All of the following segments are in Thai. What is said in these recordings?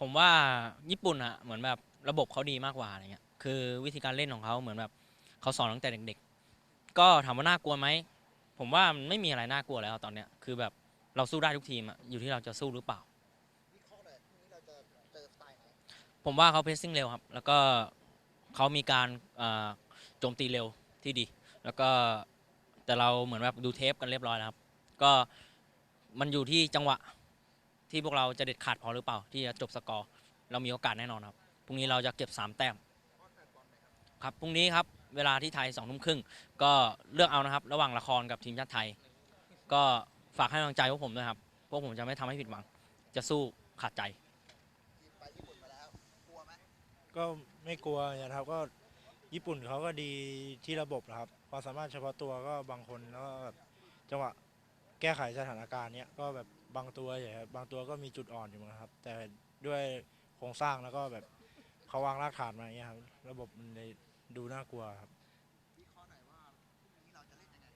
ผมว่าญี่ปุ่นอะเหมือนแบบระบบเขาดีมากกว่าอะไรเงี้ยคือวิธีการเล่นของเขาเหมือนแบบเขาสอนตั้งแต่เด็กๆ ก็ถามว่าน่ากลัวไหมผมว่ามันไม่มีอะไรน่ากลัวแล้วตอนเนี้ยคือแบบเราสู้ได้ทุกทีมอะอยู่ที่เราจะสู้หรือเปล่า ผมว่าเขาเพสซิ่งเร็วครับ แล้วก็เขามีการเอ่อโจมตีเร็วที่ดี แล้วก็แต่เราเหมือนแบบดูเทปกันเรียบร้อยแล้วครับ ก็มันอยู่ที่จังหวะ ที่พวกเราจะเด็ดขาดพอหรือเปล่า ที่จะจบสกอร์เรามีโอกาสแน่นอนครับพรุ่งนี้เราจะเก็บ 3 แต้มครับพรุ่งนี้ครับเวลาที่ไทย2ทุ่มครึ่งก็เลือกเอานะครับ ระหว่างละครกับทีมชาติไทย ก็ฝากให้กำลังใจพวกผมด้วยครับพวกผมจะไม่ทำให้ผิดหวัง จะสู้ขาดใจทีมไปญี่ปุ่นมาแล้วกลัวไหมก็ไม่กลัวนะครับก็ญี่ปุ่นเขาก็ดีที่ระบบนะครับความสามารถเฉพาะตัวก็บางคนแล้วก็แบบจังหวะ แก้ไขสถานการณ์เนี้ยก็แบบบางตัวใหญ่ครับบางตัวก็มีจุดอ่อนอยู่นะครับ แต่ด้วยโครงสร้างแล้วก็แบบเขาวางรากฐานมาอย่างเงี้ยครับ ระบบมันเลยดูน่ากลัวครับวิเคราะห์หน่อยว่าพรุ่งนี้เราจะเล่นยังไง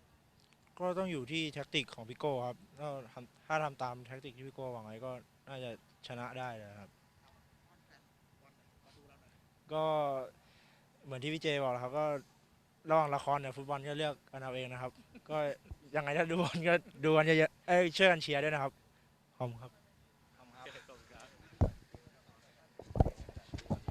ก็ต้องอยู่ที่แท็กติกของพี่โก้ครับถ้าทำถ้าทำตามแท็กติกที่พี่โก้วางไว้ก็น่าจะชนะได้เลยครับ ก็เหมือนที่พี่เจบอกแหล้วครับก็ ระหว่างละครเนี่ยฟุตบอลก็เลือกกันเอาเองนะครับ ก็ยังไงถ้าดูบอลก็ดูกันเยอะๆเอ้ยช่วยกันเชียร์ด้วยนะครับขอบคุณครับ